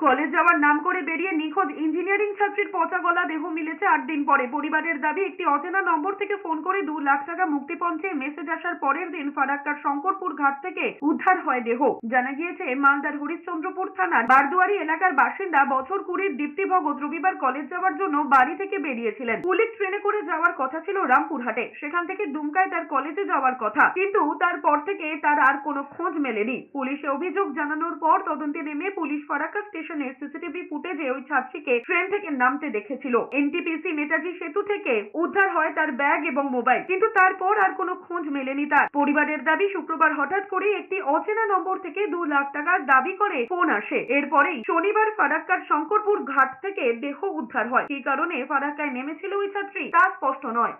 College যাওয়ার নাম করে বেরিয়ে নিখোঁজ ইঞ্জিনিয়ারিং ছাত্রীর পচা গলা দেহ মিলেছে আট দিন পরে। পরিবারের দাবি, একটি অচেনা নম্বর থেকে ফোন করে দু লাখ টাকা মুক্তিপণ চেয়ে মেসেজ আসার পরের দিন ফারাক্কার শঙ্করপুর ঘাট থেকে উদ্ধার হয় দেহ। জানা গিয়েছে, মালদার হরিশ্চন্দ্রপুর থানার বারদুয়ারি এলাকার বাসিন্দা বছর কুড়ির দীপ্তি ভগত রবিবার কলেজ যাওয়ার জন্য বাড়ি থেকে বেরিয়েছিলেন। পুলিশ ট্রেনে করে যাওয়ার কথা ছিল রামপুরহাটে। সেখান থেকে দুমকায় তার কলেজে যাওয়ার কথা। কিন্তু তারপর থেকে তার আর কোনো খোঁজ মেলেনি। পুলিশে অভিযোগ জানানোর পর তদন্তে নেমে পুলিশ ফারাক্কা স্টেশনের সিসিটিভি ফুটেজে ওই ছাত্রীকে ট্রেন থেকে নামতে দেখেছিল। এনটিপিসি নেতাজি সেতু থেকে উদ্ধার হয় তার ব্যাগ এবং মোবাইল কিন্তু তারপর আর কোনো খোঁজ মেলেনি তার। পরিবারের দাবি, শুক্রবার হঠাৎ করে একটি অচেনা নম্বর থেকে দু লাখ টাকার দাবি করে ফোন আসে। এরপরেই শনিবার ফারাক্কার শঙ্করপুর ঘাট থেকে দেহ উদ্ধার হয়। কী কারণে ফারাক্কায় নেমেছিল ওই ছাত্রী তা স্পষ্ট নয়।